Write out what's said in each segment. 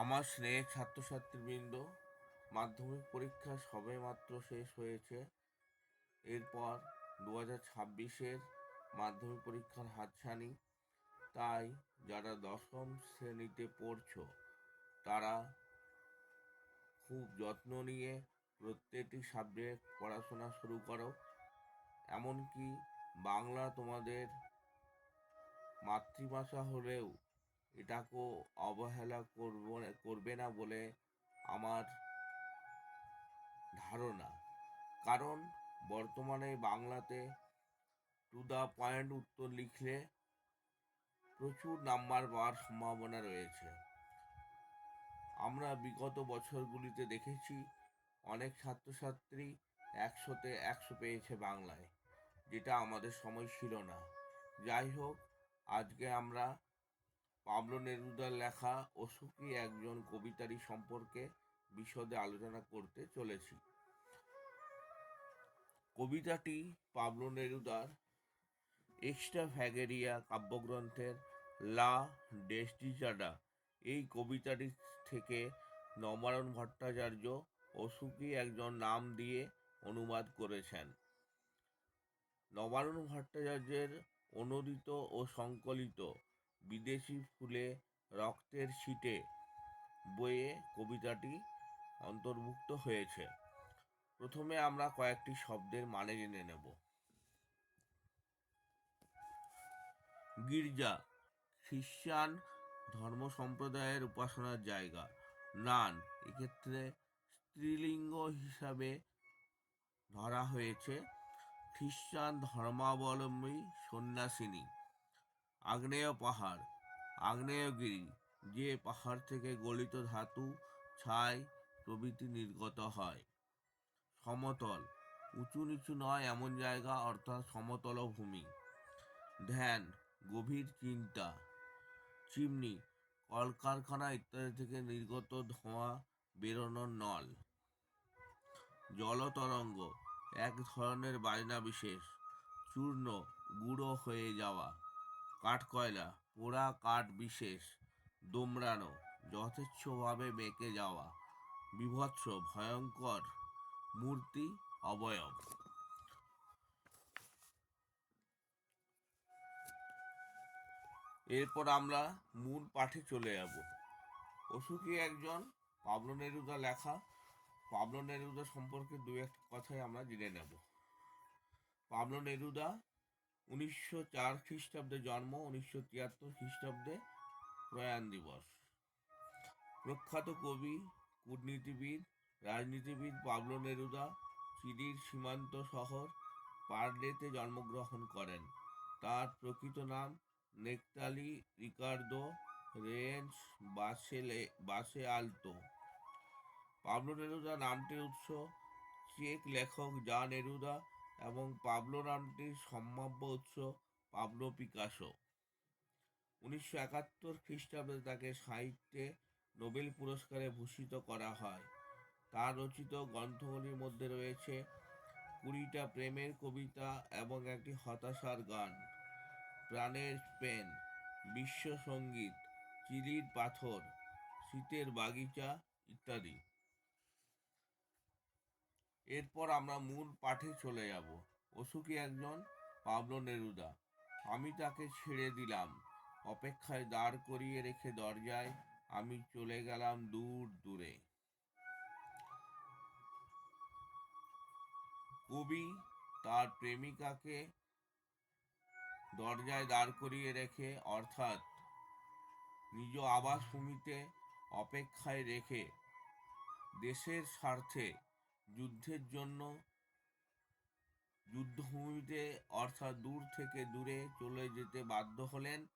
আমার স্নেহের ছাত্রছাত্রীবৃন্দ, মাধ্যমিক পরীক্ষা সবেমাত্র শেষ হয়েছে। এরপর দু হাজার ছাব্বিশের মাধ্যমিক পরীক্ষার হাতছানি। তাই যারা দশম শ্রেণীতে পড়ছো, তারা খুব যত্ন নিয়ে প্রত্যেকটি সাবজেক্ট পড়াশোনা শুরু করো। এমনকি বাংলা তোমাদের মাতৃভাষা হলেও এটাকেও অবহেলা করব, করবে না বলে আমার ধারণা। কারণ বর্তমানে বাংলাতে টু দ্য পয়েন্ট উত্তর লিখলে প্রচুর নাম্বার পাওয়ার সম্ভাবনা রয়েছে। আমরা বিগত বছরগুলিতে দেখেছি অনেক ছাত্রছাত্রী একশোতে একশো পেয়েছে বাংলায়, যেটা আমাদের সময় ছিল না। যাই হোক, আজকে আমরা পাবলো নেরুদার লেখা অসুখী একজন কবিতারই সম্পর্কে বিশদে আলোচনা করতে চলেছি। কবিতাটি পাবলো নেরুদার এক্সট্রা ভ্যাগেরিয়া কাব্যগ্রন্থের লা ডেস্টিচাডা। এই কবিতাটি থেকে নবারণ ভট্টাচার্য অসুখী একজন নাম দিয়ে অনুবাদ করেছেন। নবারণ ভট্টাচার্যের অনুদিত ও সংকলিত বিদেশি ফুলে রক্তের ছিটে বইয়ে কবিতাটি অন্তর্ভুক্ত হয়েছে। প্রথমে আমরা কয়েকটি শব্দের মানে জেনে নেব। গির্জা খ্রিস্টান ধর্ম সম্প্রদায়ের উপাসনার জায়গা। নান, এক্ষেত্রে স্ত্রীলিঙ্গ হিসাবে ধরা হয়েছে। খ্রিস্টান ধর্মাবলম্বী সন্ন্যাসিনী। আগ্নেয় পাহাড় আগ্নেয়গিরি যে পাহাড় থেকে গলিত ধাতু ছাই প্রভৃতি নির্গত হয়। সমতল, উঁচু নিচু নয় এমন জায়গা, অর্থাৎ সমতল ভূমি। ধ্যান, গভীর চিন্তা, চিমনি, কলকারখানা ইত্যাদি থেকে নির্গত ধোঁয়া বেরোনোর নল। জলতরঙ্গ এক ধরনের বাজনা বিশেষ, চূর্ণ, গুঁড়ো হয়ে যাওয়া। কাঠকয়লা, পোড়া কাঠ বিশেষ, দোমড়ানো, যথেচ্ছভাবে বেঁকে যাওয়া, বিভৎস, ভয়ঙ্কর মূর্তি অবয়ব। এরপর আমরা মূল পাঠে চলে যাব। অসুখী একজন পাবলো নেরুদা লেখা। পাবলো নেরুদা সম্পর্কে দু একটা কথাই আমরা জেনে নেব। পাবলো নেরুদা উনিশশো চার খ্রিস্টাব্দে জন্ম, উনিশশো তিয়াত্তর খ্রিস্টাব্দে প্রয়াণ দিবস। প্রখ্যাত কবি, কূটনীতিবিদ, রাজনীতিবিদ পাবলো নেরুদা চিলির সীমান্ত শহর পার্লেতে জন্মগ্রহণ করেন। তার প্রকৃত নাম নেকতালি রিকার্দো রেঞ্জ বাসেলে বাসে আলতো পাবলো নেরুদা নামটির উৎস চেক লেখক জা নেরুদা এবং পাবলো নামটির সম্ভাব্য উৎস পাবলো পিকাসো। উনিশশো একাত্তর খ্রিস্টাব্দে তাকে সাহিত্যে নোবেল পুরস্কারে ভূষিত করা হয়। তার রচিত গ্রন্থগুলির মধ্যে রয়েছে কুড়িটা প্রেমের কবিতা এবং একটি হতাশার গান, প্রাণের পেন, বিশ্ব সংগীত, চিলির পাথর, শীতের বাগিচা ইত্যাদি। এরপর আমরা মূল পাঠে চলে যাব। অসুখী একজন, পাবলো নেরুদা। আমি তাকে ছেড়ে দিলাম। অপেক্ষায় দাঁড় করিয়ে রেখে দরজায় আমি চলে গেলাম দূর দূরে। কবি তার প্রেমিকাকে দরজায় দাঁড় করিয়ে রেখে, অর্থাৎ নিজ আবাসভূমিতে অপেক্ষায় রেখে দেশের স্বার্থে যুদ্ধের জন্য যুদ্ধভূমিতে অর্থাৎ দূর থেকে দূরে চলে যেতে বাধ্য হলেন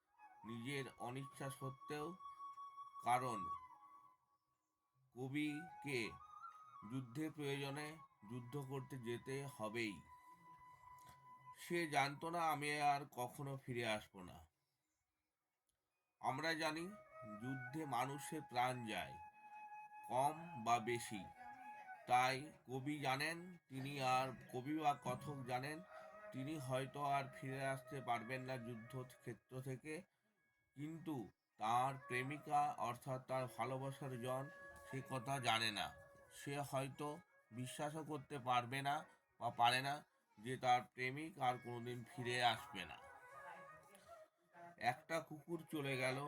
নিজের অনিচ্ছা সত্ত্বেও। কারণ কবিকে যুদ্ধের প্রয়োজনে যুদ্ধ করতে যেতে হবেই। সে জানতো না, আমি আর কখনো ফিরে আসব না। আমরা জানি, যুদ্ধে মানুষের প্রাণ যায়, কম বা বেশি। তাই কবি জানেন, তিনি আর কবি বা কথক জানেন, তিনি হয়তো আর ফিরে আসতে পারবেন না যুদ্ধ ক্ষেত্র থেকে। কিন্তু তার প্রেমিকা, অর্থাৎ তার ভালোবাসার জন, সে কথা জানে না। সে হয়তো বিশ্বাসও করতে পারবে না বা পারে না যে তার প্রেমিক আর কোনোদিন ফিরে আসবে না। একটা কুকুর চলে গেল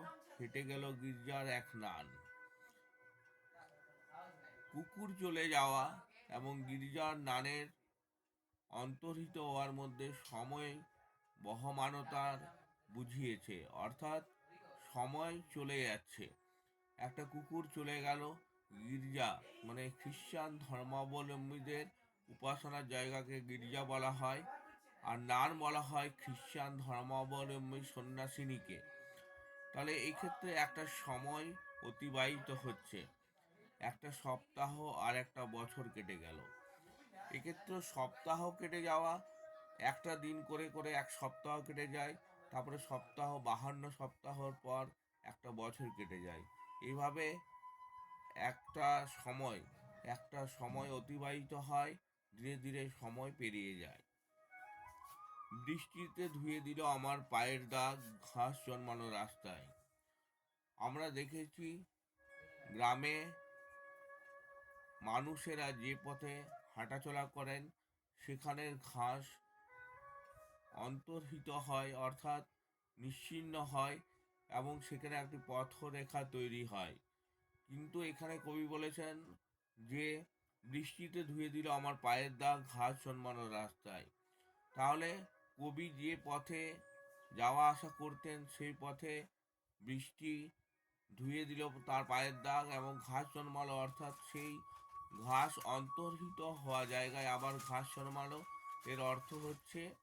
হেঁটে গেল গির্জার এক নান। কুকুর চলে যাওয়া এবং গির্জার নানের অন্তর্হিত হওয়ার মধ্যে সময় বহমানতার বুঝিয়েছে। অর্থাৎ সময় চলে যাচ্ছে। একটা কুকুর চলে গেল গির্জা মানে খ্রিস্টান ধর্মাবলম্বীদের উপাসনার জায়গাকে গির্জা বলা হয় আর নান বলা হয় খ্রিস্টান ধর্মাবলম্বী সন্ন্যাসিনীকে। তাহলে এই ক্ষেত্রে একটা সময় অতিবাহিত হচ্ছে। একটা সপ্তাহ আর একটা বছর কেটে গেল। এক্ষেত্রে সপ্তাহ কেটে যাওয়া, একটা দিন করে করে এক সপ্তাহ কেটে যায়, তারপরে সপ্তাহ বাহান্ন সপ্তাহর পর একটা বছর কেটে যায়। এইভাবে একটা সময় একটা সময় অতিবাহিত হয়, ধীরে ধীরে সময় পেরিয়ে যায়। বৃষ্টিতে ধুয়ে দিল আমার পায়ের দাগ, ঘাস জন্মানো রাস্তায়। আমরা দেখেছি গ্রামে মানুষেরা যে পথে হাঁটাচলা করেন, সেখানের ঘাস অন্তর্হিত হয়, অর্থাৎ নিশ্চিহ্ন হয় এবং সেখানে একটি পথরেখা তৈরি হয়। কিন্তু এখানে কবি বলেছেন যে, বৃষ্টিতে ধুয়ে দিল আমার পায়ের দাগ, ঘাস জন্মানো রাস্তায়। তাহলে কবি যে পথে যাওয়া আসা করতেন, সেই পথে বৃষ্টি ধুয়ে দিল তার পায়ের দাগ এবং ঘাস জন্মালো, অর্থাৎ সেই ঘাস অন্তর্হিত হওয়া জায়গায় আবার ঘাস জন্মালো। এর অর্থ হচ্ছে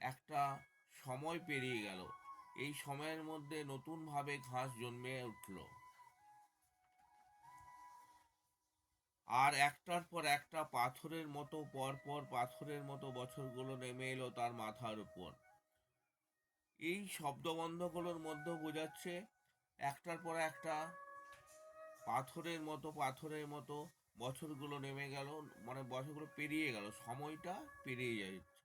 একটা সময় পেরিয়ে গেল। এই সময়ের মধ্যে নতুনভাবে ঘাস জন্মে উঠল। আর একটার পর একটা পাথরের মতো পর পর পাথরের মতো বছরগুলো নেমে এলো তার মাথার উপর। এই শব্দবন্ধগুলোর মধ্যে বোঝাচ্ছে, একটার পর একটা পাথরের মতো পাথরের মতো বছরগুলো নেমে গেল মানে বছরগুলো পেরিয়ে গেল, সময়টা পেরিয়ে যাচ্ছে।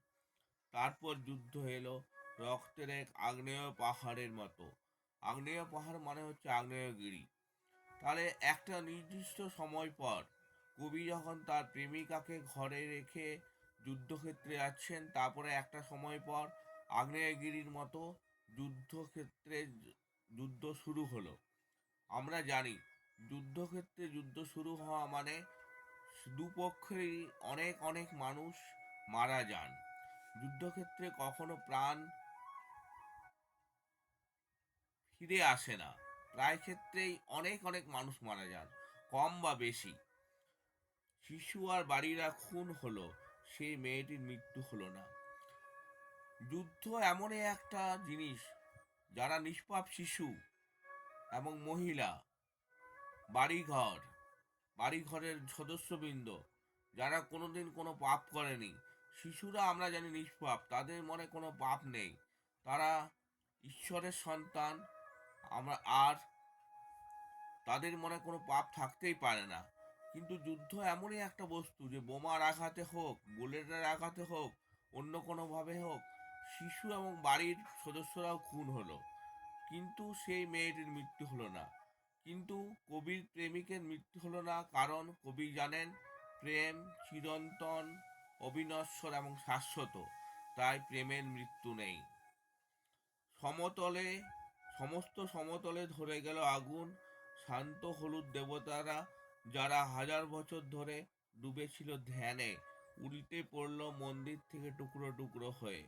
তারপর যুদ্ধ এলো রক্তের এক আগ্নেয় পাহাড়ের মতো। আগ্নেয় পাহাড় মানে হচ্ছে আগ্নেয়গিরি তাহলে একটা নির্দিষ্ট সময় পর কবি যখন তার প্রেমিকাকে ঘরে রেখে যুদ্ধক্ষেত্রে যাচ্ছেন, তারপরে একটা সময় পর আগ্নেয়গিরির মতো যুদ্ধক্ষেত্রে যুদ্ধ শুরু হলো। আমরা জানি যুদ্ধক্ষেত্রে যুদ্ধ শুরু হওয়া মানে দুপক্ষেরই অনেক অনেক মানুষ মারা যান। যুদ্ধক্ষেত্রে কখনো প্রাণ ফিরে আসে না। প্রায় ক্ষেত্রেই অনেক অনেক মানুষ মারা যান, কম বা বেশি। শিশু আর বাড়িরা খুন হলো, সেই মেয়েটির মৃত্যু হলো না। যুদ্ধ এমনই একটা জিনিস, যারা নিষ্পাপ শিশু এবং মহিলা বাড়িঘর, বাড়িঘরের সদস্যবৃন্দ, যারা কোনোদিন কোনো পাপ করেনি। শিশুরা, আমরা জানি নিষ্পাপ, তাদের মনে কোনো পাপ নেই। তারা ঈশ্বরের সন্তান, আমরা আর তাদের মনে কোনো পাপ থাকতেই পারে না। কিন্তু যুদ্ধ এমনই একটা বস্তু যে, বোমার আঘাতে হোক, বুলেটের আঘাতে হোক, অন্য কোনোভাবে হোক, শিশু এবং বাড়ির সদস্যরাও খুন হলো। কিন্তু সেই মেয়েটির মৃত্যু হলো না। কিন্তু কবির প্রেমিকের মৃত্যু হলো না কারণ কবি জানেন প্রেম চিরন্তন, অবিনশ্বর এবং শাশ্বত, তাই প্রেমের মৃত্যু নেই। সমতলে, সমস্ত সমতলে ধরে গেল আগুন। শান্ত হলুদ দেবতারা যারা হাজার বছর ধরে ডুবেছিল ধ্যানে, উল্টে পড়ল মন্দির থেকে টুকরো টুকরো হয়ে।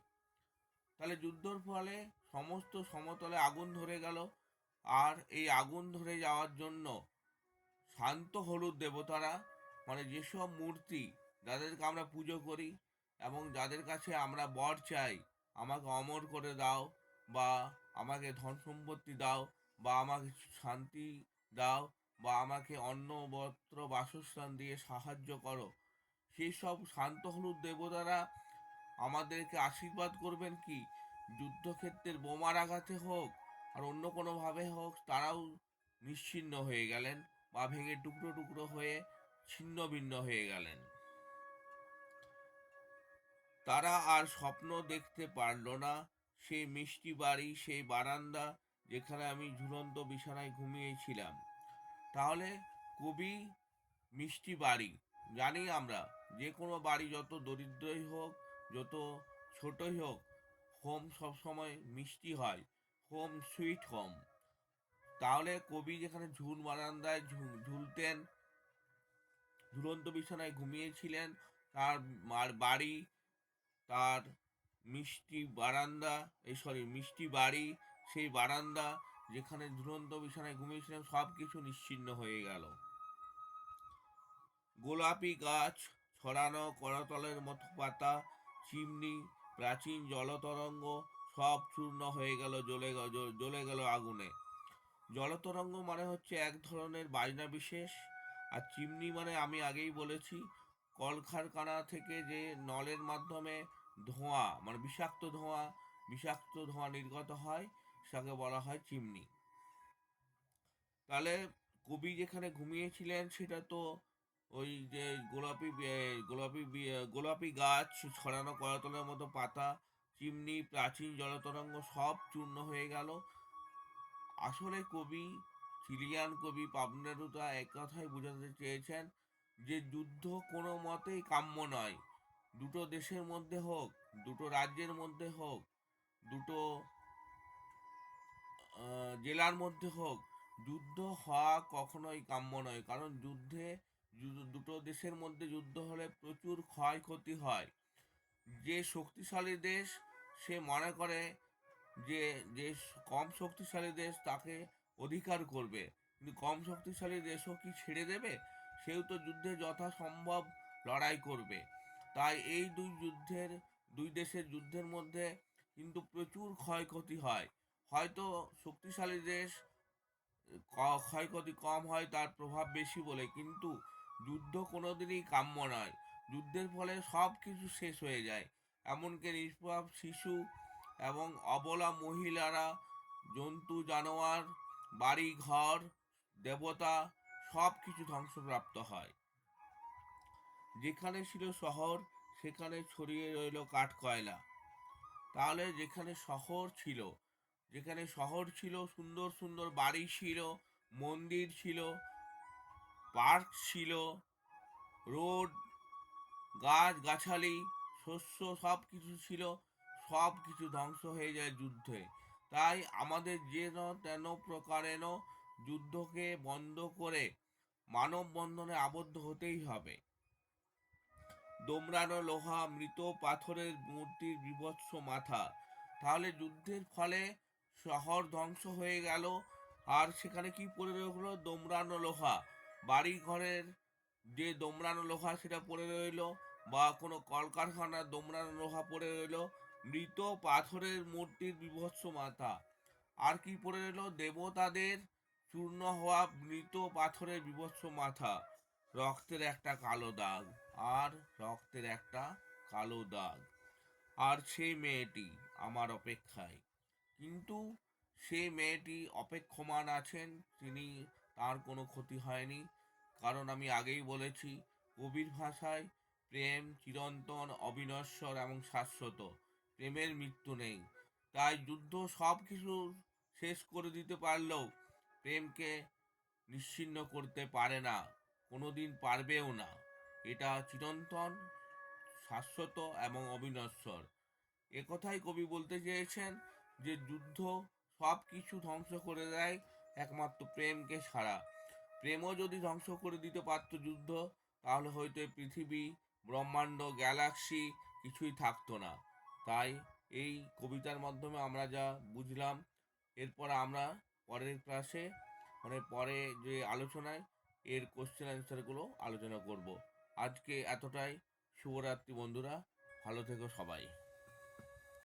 তাহলে যুদ্ধর ফলে সমস্ত সমতলে আগুন ধরে গেল। আর এই আগুন ধরে যাওয়ার জন্য শান্ত হলুদ দেবতারা মানে যেসব মূর্তি যাদেরকে আমরা পুজো করি এবং যাদের কাছে আমরা বর চাই, আমাকে অমর করে দাও বা আমাকে ধন সম্পত্তি দাও বা আমাকে শান্তি দাও বা আমাকে অন্ন বস্ত্র বাসস্থান দিয়ে সাহায্য করো সেই সব শান্ত হলুদ দেবতারা আমাদেরকে আশীর্বাদ করবেন কি? যুদ্ধক্ষেত্রের বোমার আঘাতে হোক আর অন্য কোনোভাবে হোক তারাও নিশ্চিন্ন হয়ে গেলেন বা ভেঙে টুকরো টুকরো হয়ে ছিন্ন ভিন্ন হয়ে গেলেন। তারা আর স্বপ্ন দেখতে পারল না। সেই মিষ্টি বাড়ি, সেই বারান্দা যেখানে আমি ঝুলন্ত বিছানায় ঘুমিয়েছিলাম। তাহলে কবি মিষ্টি বাড়ি, জানি আমরা, যে কোনো বাড়ি যত দরিদ্রই হোক, যত ছোটই হোক, হোম সবসময় মিষ্টি হয়। Home sweet home. তাহলে কবি যেখানে ঝুল বারান্দায় ঝুলতেন, ঝুলন্ত বিছানায় ঘুমিয়েছিলেন, তার মার- বাড়ি, তার মিষ্টি বারান্দা এই সরি, মিষ্টি বাড়ি, সেই বারান্দা যেখানে ঝুলন্ত বিছানায় ঘুমিয়েছিলেন সব কিছু নিশ্চিন্ন হয়ে গেল। গোলাপি গাছ, ছড়ানো করতলের মতো পাতা, চিমনি, প্রাচীন জলতরঙ্গ সব চূর্ণ হয়ে গেল, জ্বলে জ্বলে গেল আগুনে। জলতরঙ্গ মানে হচ্ছে এক ধরনের বাজনা বিশেষ। আর চিমনি মানে আমি আগেই বলেছি, কলকারখানা থেকে যে নলের মাধ্যমে ধোঁয়া মানে বিষাক্ত ধোঁয়া বিষাক্ত ধোঁয়া নির্গত হয়, সেটাকে বলা হয় চিমনি। তাহলে কবি যেখানে ঘুমিয়েছিলেন, সেটা তো ওই যে গোলাপি গোলাপি গোলাপি গাছ ছড়ানো করতলের মতো পাতা চিমনি, প্রাচীন জলতরঙ্গ সব চূর্ণ হয়ে গেল। আসলে কবি, চিলিয়ান কবি পাবলো নেরুদা এক কথাই বোঝাতে চেয়েছেন যে যুদ্ধ কোনো মতেই কাম্য নয়। দুটো দেশের মধ্যে হোক, দুটো রাজ্যের মধ্যে হোক, দুটো জেলার মধ্যে হোক, যুদ্ধ হওয়া কখনোই কাম্য নয়। কারণ যুদ্ধে, দুটো দেশের মধ্যে যুদ্ধ হলে প্রচুর ক্ষয়ক্ষতি হয়। যে শক্তিশালী দেশ, সে মনে করে যে যে কম শক্তিশালী দেশ তাকে অধিকার করবে। কিন্তু কম শক্তিশালী দেশও কি ছেড়ে দেবে? সেও তো যুদ্ধে যথাসম্ভব লড়াই করবে। তাই এই দুই যুদ্ধের, দুই দেশের যুদ্ধের মধ্যে কিন্তু প্রচুর ক্ষয়ক্ষতি হয়। হয়তো শক্তিশালী দেশ ক্ষয়ক্ষতি কম হয়, তার প্রভাব বেশি বলে, কিন্তু যুদ্ধ কোনোদিনই কাম্য নয়। যুদ্ধের ফলে সব কিছু শেষ হয়ে যায়। এমনকি নিষ্পাপ শিশু এবং অবলা মহিলারা, জন্তু, জানোয়ার, বাড়ি, ঘর, দেবতা, সব কিছু ধ্বংসপ্রাপ্ত হয়। যেখানে ছিল শহর, সেখানে ছড়িয়ে রইল কাঠ কয়লা তাহলে যেখানে শহর ছিল, যেখানে শহর ছিল, সুন্দর সুন্দর বাড়ি ছিল, মন্দির ছিল, পার্ক ছিল, রোড গাছ গাছালি শস্য সব কিছু ছিল সব কিছু ধ্বংস হয়ে যায় যুদ্ধে। তাই আমাদের যেন তেন প্রকারেণ যুদ্ধকে বন্ধ করে মানববন্ধনে আবদ্ধ হতেই হবে। দোমরানো লোহা, মৃত পাথরের মূর্তির বিভৎস মাথা। তাহলে যুদ্ধের ফলে শহর ধ্বংস হয়ে গেল। আর সেখানে কি পড়ে রইল? দোমরানো লোহা। বাড়ি ঘরের যে দোমরানো লোহা সেটা পড়ে রইল বা কোনো কলকারখানার দোমরানো লোহা পড়ে রইল, মৃত পাথরের মূর্তির বিভৎস মাথা। আর কি পড়ে রইল? দেবতাদের চূর্ণ হওয়া মৃত পাথরের বিভৎস মাথা। রক্তের একটা কালো দাগ আর রক্তের একটা কালো দাগ। আর সেই মেয়েটি আমার অপেক্ষায়। কিন্তু সেই মেয়েটি অপেক্ষমান আছেন, তিনি তার কোনো ক্ষতি হয়নি। কারণ আমি আগেই বলেছি, কবির ভাষায় প্রেম চিরন্তন, অবিনশ্বর এবং শাশ্বত। প্রেমের মৃত্যু নেই। তাই যুদ্ধ সব কিছু শেষ করে দিতে পারলেও প্রেমকে নিশ্চিন্ন করতে পারে না, কোনোদিন পারবেও না। এটা চিরন্তন, শাশ্বত এবং অবিনশ্বর। একথাই কবি বলতে চেয়েছেন যে যুদ্ধ সব কিছু ধ্বংস করে দেয় একমাত্র প্রেমকে ছাড়া। প্রেমও যদি ধ্বংস করে দিতে পারত যুদ্ধ, তাহলে হয়তো পৃথিবী, ব্রহ্মাণ্ড, গ্যালাক্সি কিছুই থাকতো না। তাই এই কবিতার মাধ্যমে আমরা যা বুঝলাম, এরপর আমরা পরের ক্লাসে মানে পরে যে আলোচনায়, এর কোশ্চেন অ্যান্সারগুলো আলোচনা করব। আজকে এতটাই। শুভরাত্রি বন্ধুরা। ভালো থেকো সবাই।